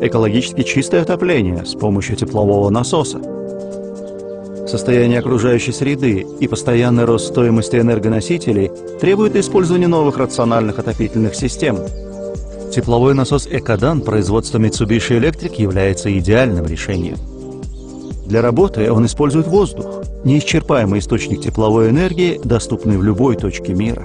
Экологически чистое отопление с помощью теплового насоса. Состояние окружающей среды и постоянный рост стоимости энергоносителей требует использования новых рациональных отопительных систем. Тепловой насос Экодан производства Mitsubishi Electric является идеальным решением. Для работы он использует воздух, неисчерпаемый источник тепловой энергии, доступный в любой точке мира.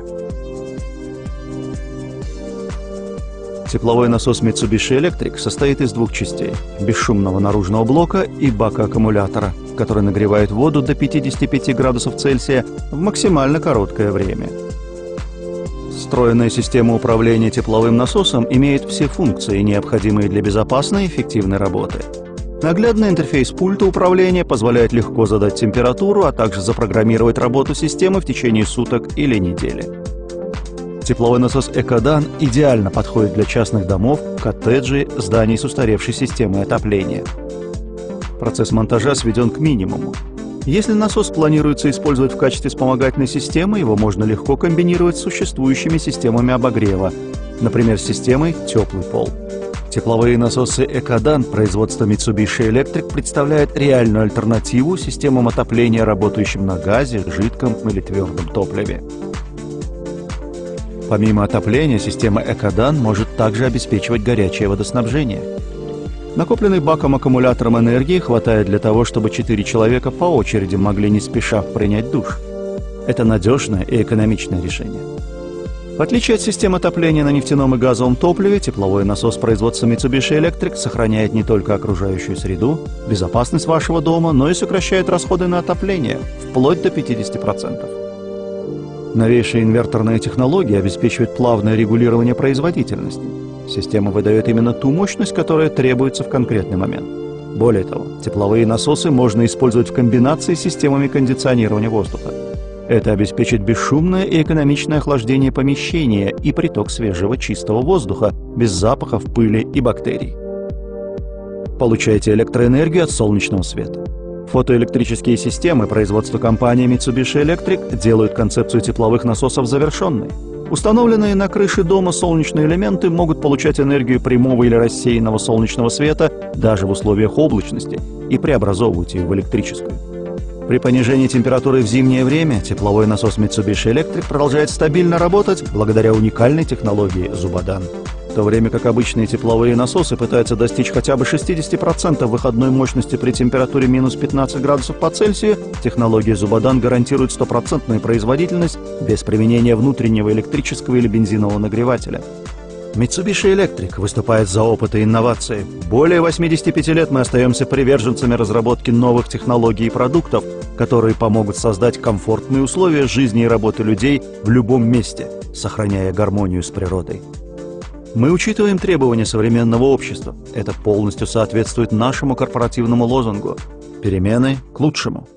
Тепловой насос Mitsubishi Electric состоит из двух частей – бесшумного наружного блока и бака аккумулятора, который нагревает воду до 55 градусов Цельсия в максимально короткое время. Встроенная система управления тепловым насосом имеет все функции, необходимые для безопасной и эффективной работы – Наглядный интерфейс пульта управления позволяет легко задать температуру, а также запрограммировать работу системы в течение суток или недели. Тепловой насос «Экодан» идеально подходит для частных домов, коттеджей, зданий с устаревшей системой отопления. Процесс монтажа сведен к минимуму. Если насос планируется использовать в качестве вспомогательной системы, его можно легко комбинировать с существующими системами обогрева, например, с системой «Теплый пол». Тепловые насосы «Экодан» производства Mitsubishi Electric представляют реальную альтернативу системам отопления, работающим на газе, жидком или твердом топливе. Помимо отопления, система «Экодан» может также обеспечивать горячее водоснабжение. Накопленный баком аккумулятором энергии хватает для того, чтобы четыре человека по очереди могли не спеша принять душ. Это надежное и экономичное решение. В отличие от систем отопления на нефтяном и газовом топливе, тепловой насос производства Mitsubishi Electric сохраняет не только окружающую среду, безопасность вашего дома, но и сокращает расходы на отопление вплоть до 50%. Новейшая инверторная технология обеспечивает плавное регулирование производительности. Система выдает именно ту мощность, которая требуется в конкретный момент. Более того, тепловые насосы можно использовать в комбинации с системами кондиционирования воздуха. Это обеспечит бесшумное и экономичное охлаждение помещения и приток свежего чистого воздуха, без запахов, пыли и бактерий. Получайте электроэнергию от солнечного света. Фотоэлектрические системы производства компании Mitsubishi Electric делают концепцию тепловых насосов завершенной. Установленные на крыше дома солнечные элементы могут получать энергию прямого или рассеянного солнечного света даже в условиях облачности и преобразовывать ее в электрическую. При понижении температуры в зимнее время тепловой насос Mitsubishi Electric продолжает стабильно работать благодаря уникальной технологии Зубадан. В то время как обычные тепловые насосы пытаются достичь хотя бы 60% выходной мощности при температуре минус 15 градусов по Цельсию, технология Зубадан гарантирует стопроцентную производительность без применения внутреннего электрического или бензинового нагревателя. Mitsubishi Electric выступает за опыт и инновации. Более 85 лет мы остаемся приверженцами разработки новых технологий и продуктов, которые помогут создать комфортные условия жизни и работы людей в любом месте, сохраняя гармонию с природой. Мы учитываем требования современного общества. Это полностью соответствует нашему корпоративному лозунгу «Перемены к лучшему».